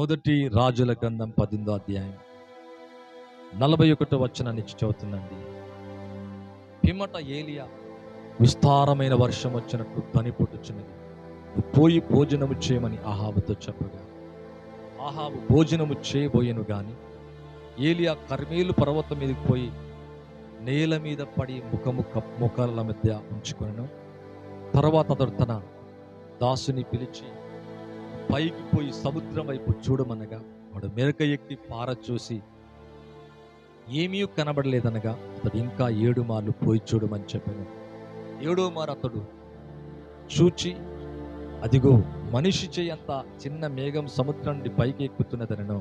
మొదటి రాజుల గ్రంథం పద్దెనిమిదో అధ్యాయం. నలభై ఒకటో వచ్చిన నుంచి చదువుతుందండి. పిమ్మట ఏలియా విస్తారమైన వర్షం వచ్చినట్టు ధ్వని పుట్టుచున్నది. పోయి భోజనము చేయమని ఆహాబుతో చెప్పగా ఆహాబు భోజనము చేయబోయెను గాని ఏలియా కర్మేలు పర్వతం మీదకి పోయి నేల మీద పడి ముఖము ముఖాల మధ్య ఉంచుకొనను. తర్వాత అతడు తన దాసుని పిలిచి పైకి పోయి సముద్రం వైపు చూడమనగా వాడు మెరక ఎక్కి పార చూసి ఏమీ కనబడలేదనగా అతడు ఇంకా ఏడు మార్లు పోయి చూడమని చెప్పాను. ఏడో మారు అతడు చూచి అదిగో మనిషి చేయంత చిన్న మేఘం సముద్రం నుండి పైకి ఎక్కుతున్నదనను.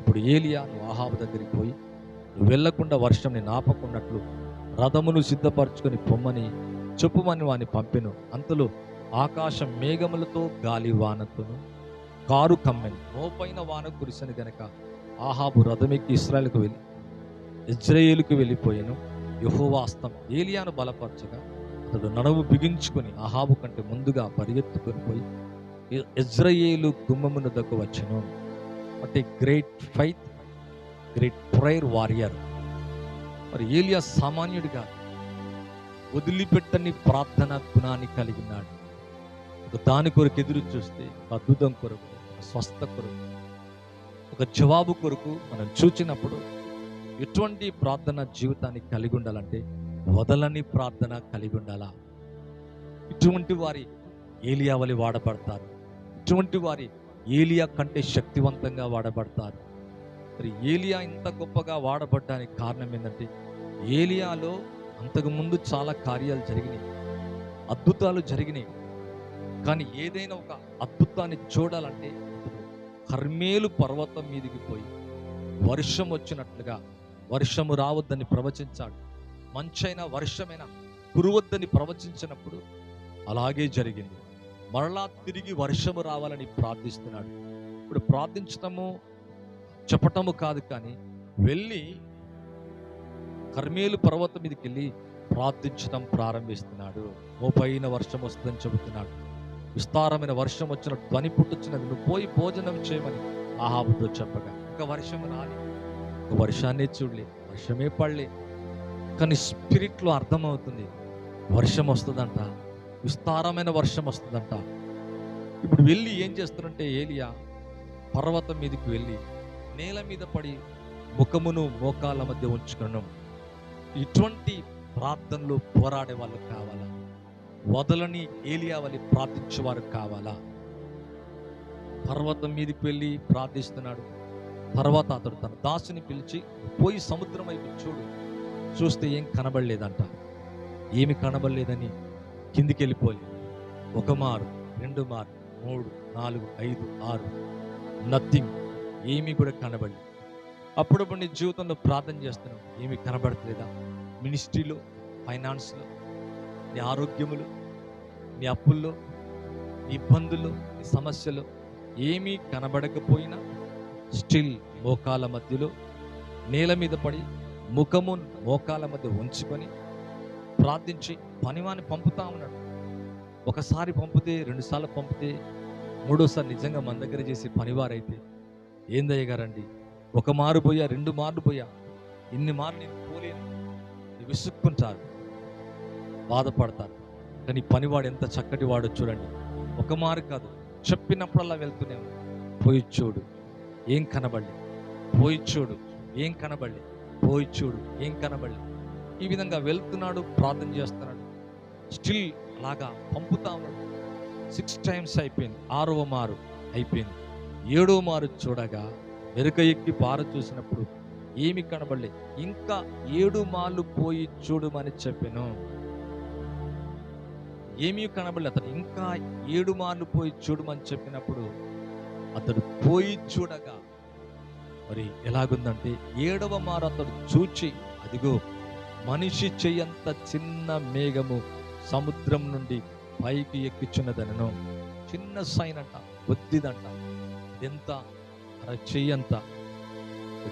ఇప్పుడు ఏలియా నువ్వు ఆహాబు దగ్గరికి పోయి నువ్వు వెళ్ళకుండా వర్షంని నాపకున్నట్లు రథమును సిద్ధపరచుకొని పొమ్మని చెప్పుమని వాని పంపెను. అంతలో ఆకాశం మేఘములతో గాలి వానతోను కారు కమ్మెను. మోపైన వాన కురిసిన గనక ఆహాబు రథమెక్కి ఇస్రాయల్కు వెళ్ళి ఇజ్రాయేలుకు వెళ్ళిపోయాను. యహోవాస్తం ఏలియాను బలపరచగా అతడు నడవు బిగించుకొని ఆహాబు కంటే ముందుగా పరిగెత్తుకొని పోయి ఇజ్రాయేలు గుమ్మమున దగ్గర వచ్చాను. అంటే great faith great prayer warrior. మరి ఏలియా సామాన్యుడిగా వదిలిపెట్టని ప్రార్థన గుణాన్ని కలిగి ఉన్నాడు. దాని కొరకు ఎదురు చూస్తే అద్భుతం కొరకు స్వస్థత స్వస్థ కొరకు ఒక జవాబు కొరకు మనం చూచినప్పుడు ఎటువంటి ప్రార్థన జీవితాన్ని కలిగి ఉండాలంటే వదలని ప్రార్థన కలిగి ఉండాలా? ఇటువంటి వారి ఏలియా వలి వాడబడతారు. ఇటువంటి వారి ఏలియా కంటే శక్తివంతంగా వాడబడతారు. మరి ఏలియా ఇంత గొప్పగా వాడబడ్డానికి కారణం ఏంటంటే ఏలియాలో అంతకుముందు చాలా కార్యాలు జరిగినాయి. అద్భుతాలు జరిగినాయి. కానీ ఏదైనా ఒక అద్భుతాన్ని చూడాలంటే కర్మేలు పర్వతం మీదికి పోయి వర్షం వచ్చినట్లుగా వర్షము రావద్దని ప్రవచించాడు. మంచైనా వర్షమైన కురువద్దని ప్రవచించినప్పుడు అలాగే జరిగింది. మరలా తిరిగి వర్షము రావాలని ప్రార్థిస్తున్నాడు. ఇప్పుడు ప్రార్థించటము చెప్పటము కాదు కానీ వెళ్ళి కర్మేలు పర్వతం మీదకి వెళ్ళి ప్రార్థించడం ప్రారంభిస్తున్నాడు. మోపైన వర్షం వస్తుందని చెబుతున్నాడు. విస్తారమైన వర్షం వచ్చిన ధ్వని పుట్టుచున్నది. నువ్వు పోయి భోజనం చేయమని ఆహాబుతో చెప్పగా. ఒక వర్షం రాలి. ఒక వర్షాన్నే చూడలే. వర్షమే పడలే. కానీ స్పిరిట్లో అర్థమవుతుంది. వర్షం వస్తుందంట. విస్తారమైన వర్షం వస్తుందంట. ఇప్పుడు వెళ్ళి ఏం చేస్తారంటే ఏలియా పర్వతం మీదకి వెళ్ళి నేల మీద పడి ముఖమును మోకాల మధ్య ఉంచుకున్నాం ఇటువంటి ప్రార్థనలు పోరాడే వాళ్ళకి కావాలా? వదలని ఏలియావలి ప్రార్థించేవారు కావాలా? పర్వతం మీదకి వెళ్ళి ప్రార్థిస్తున్నాడు. తర్వాత అతడు తన దాసుని పిలిచి పోయి సముద్రం వైపు చూడు. చూస్తే ఏం కనబడలేదంట. ఏమి కనబడలేదని? కిందికి వెళ్ళిపోయి. ఒక మారు రెండు మారు మూడు నాలుగు ఐదు ఆరు. నథింగ్. ఏమీ కూడా కనబడలేదు అప్పుడప్పుడు నీ జీవితంలో ప్రార్థన చేస్తున్నావు. ఏమి కనబడట్లేదా? మినిస్ట్రీలో ఫైనాన్స్లో నీ ఆరోగ్యములు నీ అప్పుల్లో నీ ఇబ్బందులు నీ సమస్యలు ఏమీ కనబడకపోయినా స్టిల్ మోకాల మధ్యలో నేల మీద పడి ముఖము మోకాల మధ్య ఉంచుకొని ప్రార్థించి పనివాని పంపుతా ఉన్నాడు. ఒకసారి పంపితే రెండుసార్లు పంపితే మూడోసారి నిజంగా మన దగ్గర చేసే పనివారైతే ఏందయ్య గారండి? ఒక మారు పోయా రెండు మార్లు పోయా ఇన్ని మార్లు నేను పోలేను విసుక్కుంటారు. బాధపడతారు. కానీ పనివాడు ఎంత చక్కటి వాడో చూడండి. ఒక మారు కాదు చెప్పినప్పుడల్లా వెళ్తూనే పోయి చూడు ఏం కనబడలే. పోయి చూడు ఏం కనబడలే. పోయి చూడు ఏం కనబడలే. ఈ విధంగా వెళ్తున్నాడు ప్రార్థన చేస్తున్నాడు. స్టిల్ అలాగా పంపుతా ఉన్నాడు. సిక్స్ టైమ్స్ అయిపోయింది ఆరవ మారు అయిపోయింది. ఏడవ మారు చూడగా వెనుక ఎక్కి పార చూసినప్పుడు ఏమి కనబడలే. ఇంకా ఏడు మార్లు పోయి చూడమని చెప్పాను. ఏమీ కనబడలేదు అతను ఇంకా ఏడు మార్లు పోయి చూడమని చెప్పినప్పుడు అతడు పోయి చూడగా మరి ఎలాగుందంటే ఏడవ మారు అతడు చూచి అదిగో మనిషి చెయ్యంత చిన్న మేఘము సముద్రం నుండి పైకి ఎక్కుచున్నదనను. చిన్న సైన్ అంట కొద్దిదంట. ఎంత అర చెయ్యంత.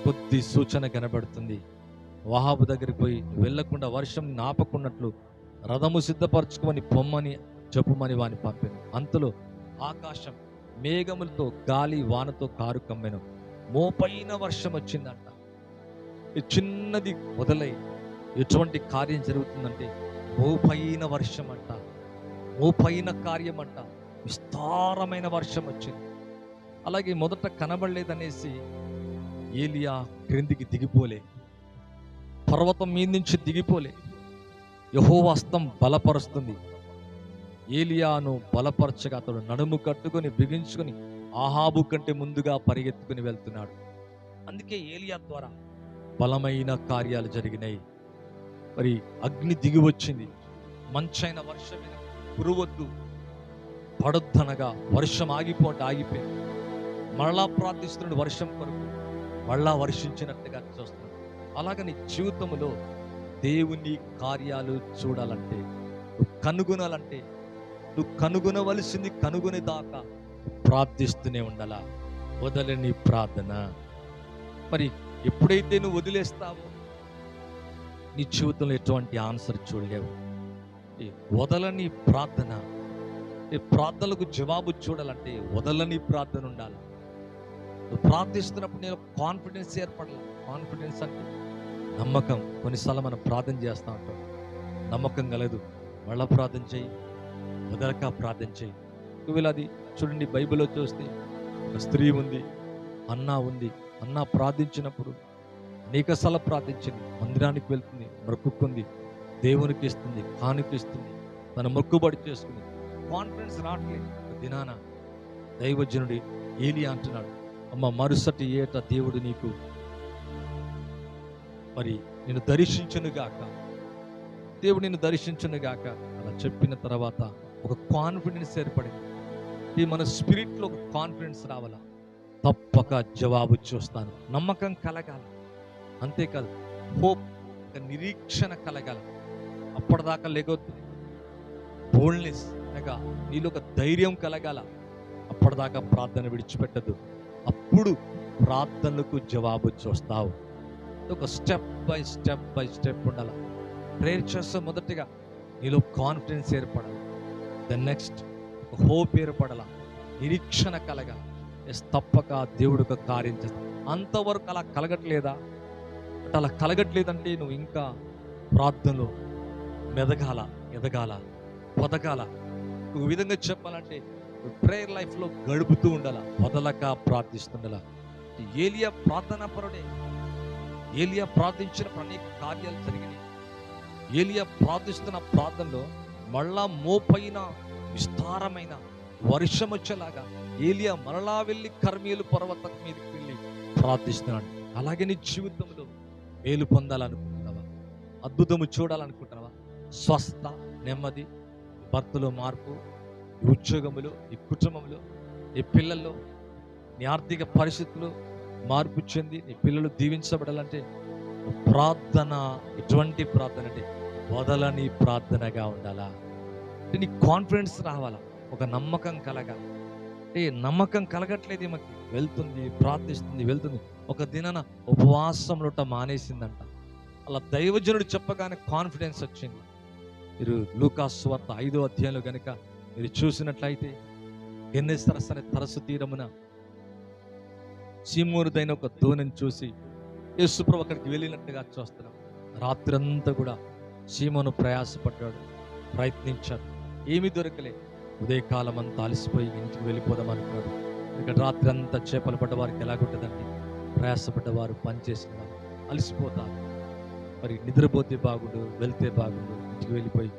కొద్ది సూచన కనబడుతుంది. వాహాబు దగ్గరికి పోయి వెళ్ళకుండా వర్షం నాపకున్నట్లు రథము సిద్ధపరచుకోమని పొమ్మని చెప్పుమని వాని పంపాను. అంతలో ఆకాశం మేఘములతో గాలి వానతో కారు కమ్మెను మోపైన వర్షం వచ్చిందంట ఈ చిన్నది మొదలై ఎటువంటి కార్యం జరుగుతుందంటే మోపైన వర్షం అంట మోపైన కార్యం అంట విస్తారమైన వర్షం వచ్చింది అలాగే మొదట కనబడలేదనేసి ఏలియా క్రిందికి దిగిపోలే. పర్వతం మీద నుంచి దిగిపోలే. యహోవాస్తం బలపరుస్తుంది. ఏలియాను బలపరచగా అతడు నడుము కట్టుకొని బిగించుకొని ఆహాబు కంటే ముందుగా పరిగెత్తుకుని వెళ్తున్నాడు. అందుకే ఏలియా ద్వారా బలమైన కార్యాలు జరిగినాయి. మరి అగ్ని దిగి వచ్చింది. మంచైన వర్షమైన కురువద్దు పడొద్దనగా వర్షం ఆగిపోట ఆగిపోయింది. మరలా ప్రార్థిస్తున్నాడు వర్షం కొరకు. మళ్ళా వర్షించినట్టుగా చూస్తున్నాడు. అలాగని జీవితంలో దేవుని కార్యాలు చూడాలంటే నువ్వు కనుగొనాలంటే నువ్వు కనుగొనవలసింది కనుగొనే దాకా ప్రార్థిస్తూనే ఉండాలా? వదలని ప్రార్థన. మరి ఎప్పుడైతే నువ్వు వదిలేస్తావో నీ జీవితంలో ఎటువంటి ఆన్సర్ చూడలేవు. ఈ వదలని ప్రార్థన ఈ ప్రార్థనలకు జవాబు చూడాలంటే వదలని ప్రార్థన ఉండాలి. నువ్వు ప్రార్థిస్తున్నప్పుడు నేను కాన్ఫిడెన్స్ ఏర్పడాలి. కాన్ఫిడెన్స్ అంటే నమ్మకం కొన్నిసార్లు మనం ప్రార్థన చేస్తూ ఉంటాం. నమ్మకం కలదు. మళ్ళా ప్రార్థన చేయి వదలక ప్రార్థన చేయి ఒకవేళ అది చూడండి బైబిల్లో చూస్తే ఒక స్త్రీ ఉంది అన్న ఉంది. అన్న ప్రార్థించినప్పుడు అనేకసార్లు ప్రార్థించింది. మందిరానికి వెళ్తుంది మొక్కుకుంది దేవునికి ఇస్తుంది కానుక ఇస్తుంది. తన మొక్కుబడి చేసుకుంది. కాన్ఫిడెన్స్ రావట్లేదు. దినాన దైవజనుడి ఏలి అంటున్నాడు అమ్మ మరుసటి ఏట దేవుడు నీకు మరి నేను దర్శించును గాక. దేవుడు నిన్ను దర్శించును గాక. అలా చెప్పిన తర్వాత ఒక కాన్ఫిడెన్స్ ఏర్పడింది. ఈ మన స్పిరిట్లో ఒక కాన్ఫిడెన్స్ రావాలా? తప్పక జవాబు చూస్తాను. నమ్మకం కలగాలి. అంతేకాదు హోప్ ఒక నిరీక్షణ కలగాలి. అప్పటిదాకా లేకొద్దు. బోల్డ్నెస్ అనగా నీలో ఒక ధైర్యం కలగాల. అప్పటిదాకా ప్రార్థన విడిచిపెట్టదు. అప్పుడు ప్రార్థనలకు జవాబు చూస్తావు. ఒక step by step by step ఉండాల. ప్రేయర్ చేస్తే మొదటిగా నీలో కాన్ఫిడెన్స్ ఏర్పడాలి. ద నెక్స్ట్ ఒక హోప్ ఏర్పడాల. నిరీక్షణ కలగాల. ఎస్ తప్పక దేవుడు కార్యం చేస్తాడు. అంతవరకు అలా కలగట్లేదా? అంటే అలా కలగట్లేదంటే నువ్వు ఇంకా ప్రార్థనలో మెదగాల ఎదగాల పొదగాల. ఒక విధంగా చెప్పాలంటే ప్రేయర్ లైఫ్లో గడుపుతూ ఉండాల. వదలక ప్రార్థిస్తుండాల. ఏలియా ప్రార్థనా పరుడే ఏలియా ప్రార్థించిన అనేక కార్యాలు జరిగినాయి. ఏలియా ప్రార్థిస్తున్న ప్రార్థనలో మళ్ళా మోపైన విస్తారమైన వర్షం వచ్చేలాగా ఏలియా మరలా వెళ్ళి కర్మీలు పర్వతం మీదకి వెళ్ళి ప్రార్థిస్తున్నాడు. అలాగే నీ జీవితంలో మేలు పొందాలనుకుంటున్నావా? అద్భుతము చూడాలనుకుంటున్నావా? స్వస్థ నెమ్మది భర్తలో మార్పు ఈ ఉద్యోగములో ఈ కుటుంబంలో ఈ పిల్లల్లో నీ ఆర్థిక పరిస్థితులు మార్పు చెంది నీ పిల్లలు దీవించబడాలంటే ప్రార్థన ఎటువంటి ప్రార్థన అంటే వదలని ప్రార్థనగా ఉండాలా? అంటే నీ కాన్ఫిడెన్స్ రావాలా? ఒక నమ్మకం కలగాలి. అంటే నమ్మకం కలగట్లేదు ఈమెకి వెళ్తుంది ప్రార్థిస్తుంది వెళ్తుంది. ఒక దినాన ఉపవాసంలో మానేసిందంట. అలా దైవజనుడు చెప్పగానే కాన్ఫిడెన్స్ వచ్చింది. మీరు లూకాస్ వార్త ఐదో అధ్యాయంలో కనుక మీరు చూసినట్లయితే గెన్నెసరస్ సరే తరసు తీరమున సీమూరుదైన ఒక దోణిని చూసి యేసుప్రభు అక్కడికి వెళ్ళినట్టుగా చూస్తున్నాం. రాత్రంతా కూడా చీమను ప్రయాసపడ్డాడు ప్రయత్నించాడు. ఏమీ దొరకలే. ఉదయకాలం అంతా అలసిపోయి ఇంటికి వెళ్ళిపోదాం అనుకున్నాడు. ఇక్కడ రాత్రి అంతా చేపలు పడ్డ వారికి ఎలాగుంటుందండి? ప్రయాసపడ్డవారు పనిచేసిన వారు అలసిపోతారు. మరి నిద్రపోతే బాగుండు వెళ్తే బాగుండు ఇంటికి వెళ్ళిపోయి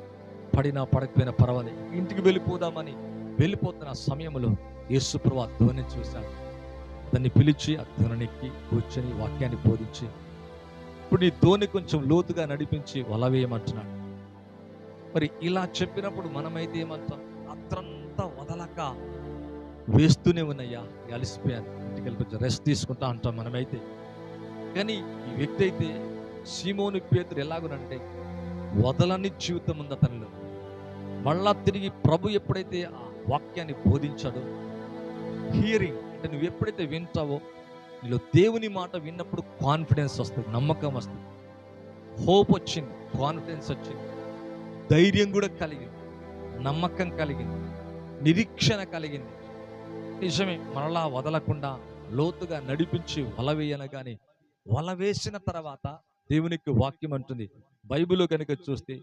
పడినా పడకపోయినా పర్వాలేదు. ఇంటికి వెళ్ళిపోదామని వెళ్ళిపోతున్న సమయంలో యేసుప్రభు ఆ ధ్వని చూశాడు. అతన్ని పిలిచి ఆ కూర్చొని వాక్యాన్ని బోధించి ఇప్పుడు నీ ధోని కొంచెం లోతుగా నడిపించి వలవేయమంటున్నాడు మరి ఇలా చెప్పినప్పుడు మనమైతే ఏమంటాం? రాత్రంతా వదలక వేస్తూనే ఉన్నాయా అలసిపోయాను. ఇంటికి వెళ్ళి కొంచెం రెస్ట్ తీసుకుంటా అంటాం మనమైతే. కానీ ఈ వ్యక్తి అయితే సీమోని పేతురు ఎలాగునంటే వదలని జీవితం ఉంది అతనిలో. మళ్ళా తిరిగి ప్రభు ఎప్పుడైతే ఆ వాక్యాన్ని బోధించాడో హియరింగ్ అంటే నువ్వు ఎప్పుడైతే వింటావో నీలో దేవుని మాట విన్నప్పుడు కాన్ఫిడెన్స్ వస్తుంది నమ్మకం వస్తుంది. హోప్ వచ్చింది కాన్ఫిడెన్స్ వచ్చింది. ధైర్యం కూడా కలిగింది నమ్మకం కలిగింది నిరీక్షణ కలిగింది. నిజమే మరలా వదలకుండా లోతుగా నడిపించి వల వేయనగానే వల వేసిన తర్వాత దేవునికి వాక్యం అంటుంది. బైబిల్ కనుక చూస్తే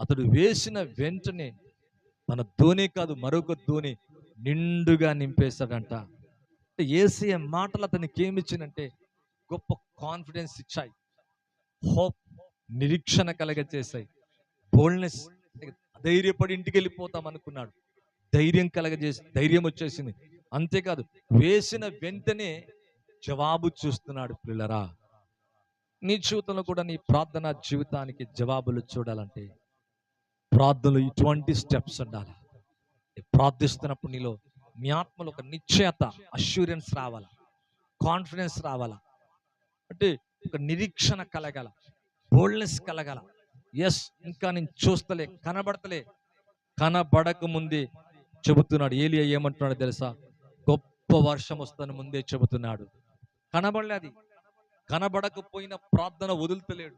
అతడు వేసిన వెంటనే తన ధోని కాదు మరొక ధోని నిండుగా నింపేశాడంట. అంటే ఏసీఎం మాటలు అతనికి ఏమి ఇచ్చినంటే గొప్ప కాన్ఫిడెన్స్ ఇచ్చాయి. హోప్ నిరీక్షణ కలగజేశాయి. బోల్డ్నెస్ ధైర్యపడి ఇంటికి వెళ్ళిపోతాం అనుకున్నాడు. ధైర్యం కలగజేసి ధైర్యం వచ్చేసింది. అంతేకాదు వేసిన వెంటనే జవాబు చూస్తున్నాడు పిల్లరా. నీ జీవితంలో కూడా నీ ప్రార్థన జీవితానికి జవాబులు చూడాలంటే ప్రార్థనలు ఇటువంటి స్టెప్స్ ఉండాలి. ప్రార్థిస్తున్నప్పుడు నీలో మీ ఆత్మలో ఒక నిశ్చయత అష్యూరెన్స్ రావాలా? కాన్ఫిడెన్స్ రావాలా? అంటే ఒక నిరీక్షణ కలగల బోల్డ్నెస్ కలగల. ఎస్ ఇంకా నేను చూస్తలే కనబడతలే. కనబడక ముందే చెబుతున్నాడు ఏలియా ఏమంటున్నాడు తెలుసా? గొప్ప వర్షం వస్తాను ముందే చెబుతున్నాడు. కనబడలేదు అది. కనబడకపోయిన ప్రార్థన వదులుతలేడు.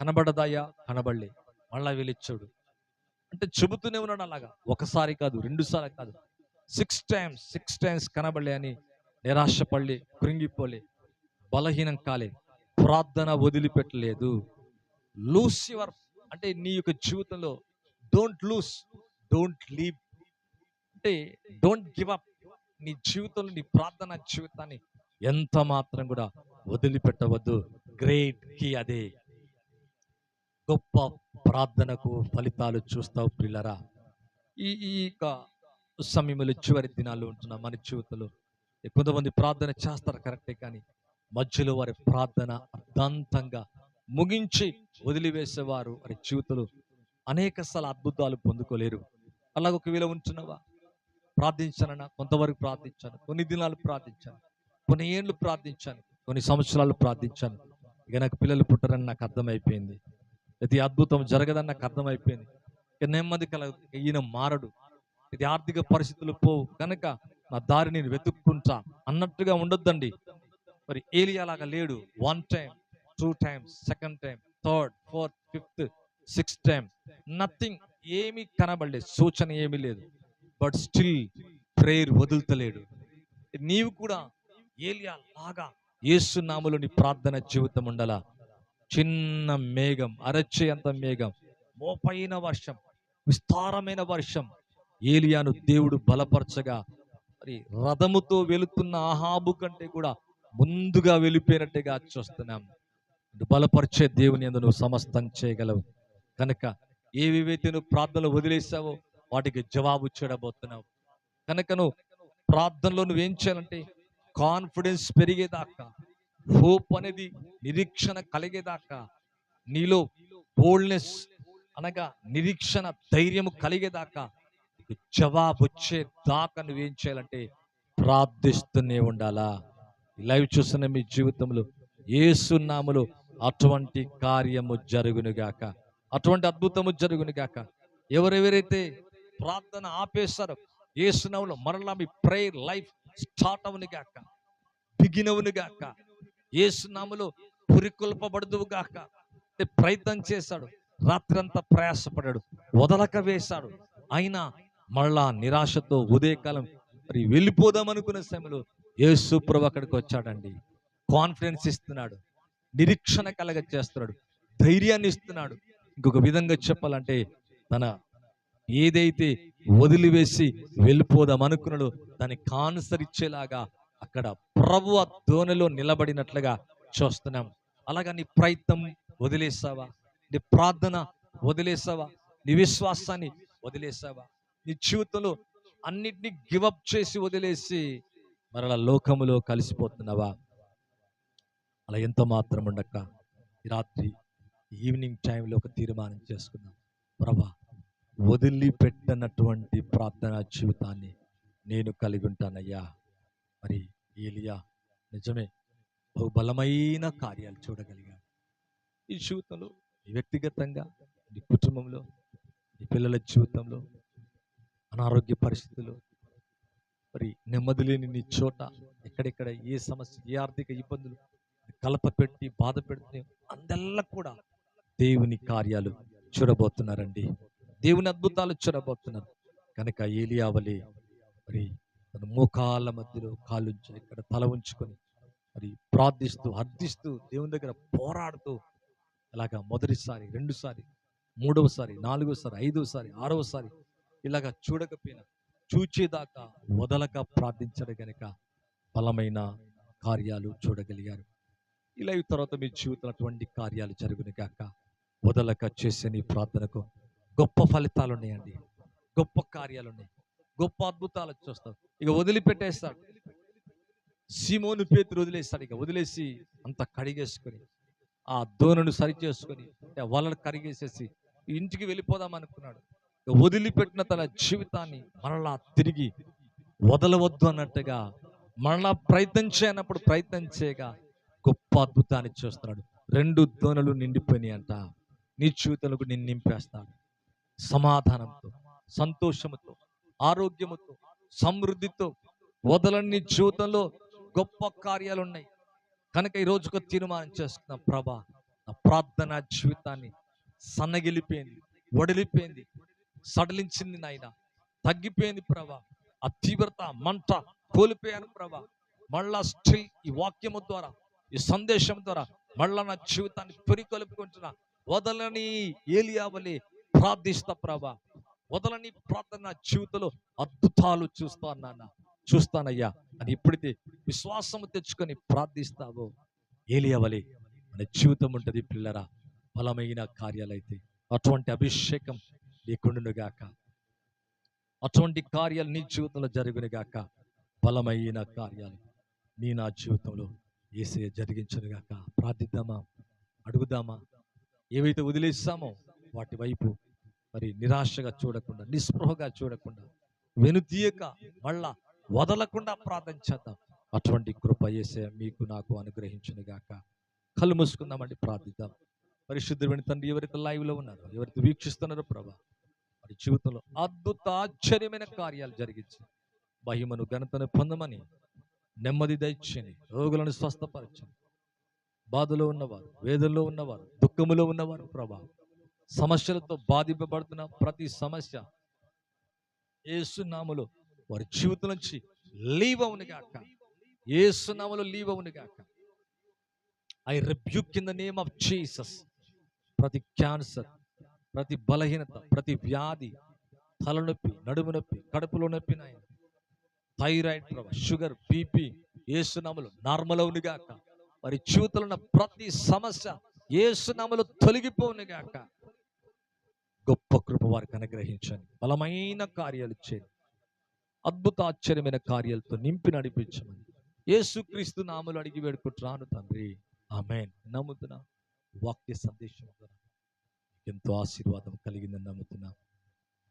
కనబడదాయా? కనబడలే. మళ్ళా వెలిచ్చాడు అంటే చెబుతూనే ఉన్నాడు అలాగా. ఒకసారి కాదు రెండుసార్లు కాదు. సిక్స్ టైమ్స్ సిక్స్ టైమ్స్ కనబడలే అని నిరాశపడలే కృంగిపోలే బలహీనం కాలే ప్రార్థన వదిలిపెట్టలేదు. లూస్ యువర్ అంటే నీ యొక్క జీవితంలో డోంట్ లూస్ డోంట్ లీవ్ అంటే డోంట్ గివ్ అప్ నీ జీవితంలో నీ ప్రార్థన జీవితాన్ని ఎంత మాత్రం కూడా వదిలిపెట్టవద్దు. గ్రేట్కి అదే. గొప్ప ప్రార్థనకు ఫలితాలు చూస్తావు పిల్లరా ఈ ఈ యొక్క సమయంలో చివరి దినాల్లో ఉంటున్న మన జీవితంలో. కొంతమంది ప్రార్థన చేస్తారు కరెక్టే కానీ మధ్యలో వారి ప్రార్థన అర్థాంతంగా ముగించి వదిలివేసేవారు వారి జీవితంలో అనేక సార్లు అద్భుతాలు పొందుకోలేరు. అలాగ ఒకవేళ ఉంటున్నావా? ప్రార్థించానన్నా కొంతవరకు ప్రార్థించాను కొన్ని దినాలు ప్రార్థించాను కొన్ని ఏళ్ళు ప్రార్థించాను కొన్ని సంవత్సరాలు ప్రార్థించాను. ఇక నాకు పిల్లలు పుట్టరని నాకు అర్థమైపోయింది. ఇది అద్భుతం జరగదని నాకు అర్థమైపోయింది. ఇక నెమ్మది కల ఈయన మారడు. ఇది ఆర్థిక పరిస్థితులు పోవు. కనుక నా దారి నేను వెతుక్కుంటా. అన్నట్టుగా ఉండొద్దండి. మరి ఏలియాలాగా లేడు. One time two times second time third fourth fifth sixth time nothing ఏమీ కనబడలేదు. సూచన ఏమీ లేదు. బట్ స్టిల్ ప్రేయర్ వదులుతలేడు. నీవు కూడా ఏలియా లాగా ఏసునాములో నీ ప్రార్థన జీవితం ఉండాల? చిన్న మేఘం అరచేంత మేఘం మోపైన వర్షం విస్తారమైన వర్షం ఏలియాను దేవుడు బలపరచగా మరి రథముతో వెళుతున్న ఆహాబు కంటే కూడా ముందుగా వెళ్ళిపోయినట్టుగా చూస్తున్నాం. బలపరిచే దేవుని ఎందు నువ్వు సమస్తం చేయగలవు. కనుక ఏవేవైతే నువ్వు ప్రార్థనలు వదిలేసావో వాటికి జవాబు చూడబోతున్నావు. కనుక నువ్వు ప్రార్థనలో నువ్వేం చేయాలంటే కాన్ఫిడెన్స్ పెరిగేదాకా హోప్ అనేది నిరీక్షణ కలిగేదాకా నీలో బోల్డ్నెస్ అనగా నిరీక్షణ ధైర్యము కలిగేదాకా నీకు జవాబు వచ్చే దాకా నువ్వేం చేయాలంటే ప్రార్థిస్తూనే ఉండాలా? లైవ్ చూస్తున్న మీ జీవితంలో ఏసునాములు అటువంటి కార్యము జరుగునుగాక అటువంటి అద్భుతము జరుగునుగాక ఎవరెవరైతే ప్రార్థన ఆపేస్తారో ఏసునాములు మరలా మీ ప్రేయర్ లైఫ్ స్టార్ట్ అవునుగాక బిగినవునుగాక ఏసునాములు పురికొల్పబడదువు గాక. ప్రయత్నం చేశాడు. రాత్రంతా ప్రయాసపడాడు వదలక వేశాడు. అయినా మళ్ళా నిరాశతో ఉదయకాలం మరి వెళ్ళిపోదాం అనుకునే సమయంలో యేసు ప్రభు అక్కడికి వచ్చాడండి. కాన్ఫిడెన్స్ ఇస్తున్నాడు. నిరీక్షణ కలగ చేస్తున్నాడు ధైర్యాన్ని ఇస్తున్నాడు. ఇంకొక విధంగా చెప్పాలంటే తన ఏదైతే వదిలివేసి వెళ్ళిపోదాం అనుకున్నాడో దానికి కాన్సర్ ఇచ్చేలాగా అక్కడ ప్రభు ధోనిలో నిలబడినట్లుగా చూస్తున్నాం. అలాగా నీ ప్రయత్నం వదిలేసావా? నీ ప్రార్థన వదిలేసావా? నీ విశ్వాసాన్ని వదిలేసావా? నీ జీవితంలో అన్నిటినీ గివప్ చేసి వదిలేసి మరలా లోకములో కలిసిపోతున్నావా? అలా ఎంత మాత్రం ఉండక. రాత్రి ఈవినింగ్ టైంలో ఒక తీర్మానం చేసుకున్నాం ప్రభా వదిలిపెట్టనటువంటి ప్రార్థనా జీవితాన్ని నేను కలిగి ఉంటానయ్యా. మరి ఏలియా నిజమే బహుబలమైన కార్యాలు చూడగలిగాడు ఈ జీవితంలో వ్యక్తిగతంగా నీ కుటుంబంలో నీ పిల్లల జీవితంలో అనారోగ్య పరిస్థితులు మరి నెమ్మది లేని నీ చోట ఎక్కడెక్కడ ఏ సమస్య ఏ ఆర్థిక ఇబ్బందులు కలప పెట్టి బాధ పెడుతుంది అందల్లా కూడా దేవుని కార్యాలు చూడబోతున్నారండి. దేవుని అద్భుతాలు చూడబోతున్నారు. కనుక ఏలియావలి మరి తన మోకాళ్ళ మధ్యలో కాలు ఇక్కడ తల ఉంచుకొని మరి ప్రార్థిస్తూ అర్థిస్తూ దేవుని దగ్గర పోరాడుతూ అలాగా మొదటిసారి రెండుసారి మూడవసారి నాలుగోసారి ఐదోసారి ఆరవసారి ఇలాగా చూడకపోయినా చూచేదాకా వదలక ప్రార్థించడం గనక బలమైన కార్యాలు చూడగలిగారు. ఇలా తర్వాత మీ జీవితంలో అటువంటి కార్యాలు జరుగును గాక. వదలక చేసే నీ ప్రార్థనకు గొప్ప ఫలితాలు ఉన్నాయండి. గొప్ప కార్యాలు ఉన్నాయి. గొప్ప అద్భుతాలు చూస్తాడు ఇక వదిలిపెట్టేస్తాడు. సీమోను పేతులు వదిలేస్తాడు. ఇక వదిలేసి అంత కడిగేసుకొని ఆ దోనను సరి చేసుకొని వాళ్ళని కరిగేసేసి ఇంటికి వెళ్ళిపోదాం అనుకున్నాడు. వదిలిపెట్టిన తన జీవితాన్ని మరలా తిరిగి వదలవద్దు అన్నట్టుగా మరలా ప్రయత్నం చేయనప్పుడు ప్రయత్నం చేయగా గొప్ప అద్భుతాన్ని చూస్తున్నాడు. రెండు దోనలు నిండిపోయినాయి అంట నీ జీవితంలో నిన్ను నింపేస్తాడు. సమాధానంతో సంతోషముతో ఆరోగ్యముతో సమృద్ధితో వదలని జీవితంలో గొప్ప కార్యాలు ఉన్నాయి కనుక ఈ రోజుకు తీర్మానం చేసుకున్న ప్రభా. నా ప్రార్థన జీవితాన్ని సన్నగిలిపోయింది వడిలిపోయింది సడలించింది నాయన. తగ్గిపోయింది ప్రభా. ఆ తీవ్రత మంట కోల్పోయాను ప్రభా. మళ్ళా స్టిల్ ఈ వాక్యము ద్వారా ఈ సందేశం ద్వారా మళ్ళా నా జీవితాన్ని పెరికొలుపుకుంటున్నా. వదలని ఏలియావలి ప్రార్థిస్తా ప్రభా. వదలని ప్రార్థన జీవితంలో అద్భుతాలు చూస్తా నాన్న చూస్తానయ్యా. అని ఎప్పుడైతే విశ్వాసము తెచ్చుకొని ప్రార్థిస్తావో ఏలియవలి మన జీవితం ఉంటుంది పిల్లరా. బలమైన కార్యాలైతే అటువంటి అభిషేకం నీకుండునుగాక. అటువంటి కార్యాలు నీ జీవితంలో జరుగునుగాక. బలమైన కార్యాలు నీ నా జీవితంలో ఏసే జరిగించునుగాక. ప్రార్థిద్దామా? అడుగుదామా? ఏవైతే వదిలేస్తామో వాటి వైపు మరి నిరాశగా చూడకుండా నిస్పృహగా చూడకుండా వెనుతీయక మళ్ళా వదలకుండా ప్రార్థన చేద్దాం. అటువంటి కృప చేసే మీకు నాకు అనుగ్రహించునుగాక. కళ్ళు మూసుకుందామండి ప్రార్థిద్దాం. పరిశుద్ధమైన తండ్రి ఎవరైతే లైవ్లో ఉన్నారో ఎవరైతే వీక్షిస్తున్నారో ప్రభా వారి జీవితంలో అద్భుత ఆశ్చర్యమైన కార్యాలు జరిగించి మహిమను ఘనతను పొందమని నెమ్మది దయచని రోగులను స్వస్థపరచండి బాధలో ఉన్నవారు వేదనలో ఉన్నవారు దుఃఖములో ఉన్నవారు ప్రభా సమస్యలతో బాధింపబడుతున్న ప్రతి సమస్య ఏసునాములో వారి జీవితం నుంచి లీవ్ అవును గాక. ఏసునాములో లీవ్ గాక. I rebuke in the name of Jesus. ప్రతి క్యాన్సర్ ప్రతి బలహీనత ప్రతి వ్యాధి తలనొప్పి నడుము నొప్పి కడుపులో నొప్పి నాయన. థైరాయిడ్ ప్రభ షుగర్ బీపీ ఏసునాములు నార్మల్ అవునుగాక మరి జీవితంలో ఉన్న ప్రతి సమస్య ఏసునాములు తొలగిపోనుగాక గొప్ప కృప వారికి అనుగ్రహించండి. బలమైన కార్యాలు చేయండి. అద్భుత ఆశ్చర్యమైన కార్యాలతో నింపి నడిపించమని యేసుక్రీస్తు నాములు అడిగి వేడుకుంటున్నాను తండ్రి. ఆమె నమ్ముతున్నా వాక్య సందేశం ద్వారా. ఎంతో ఆశీర్వాదం కలిగిందని నమ్ముతున్నా.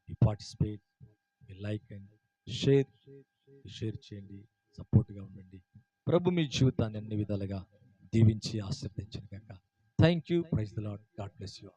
ఈ పార్టిసిపేట్ మీ లైక్ అండ్ షేర్ షేర్ చేయండి సపోర్ట్గా ఉండండి. ప్రభు మీ జీవితాన్ని అన్ని విధాలుగా దీవించి ఆశీర్వదించిన కాక thank you praise the lord god bless you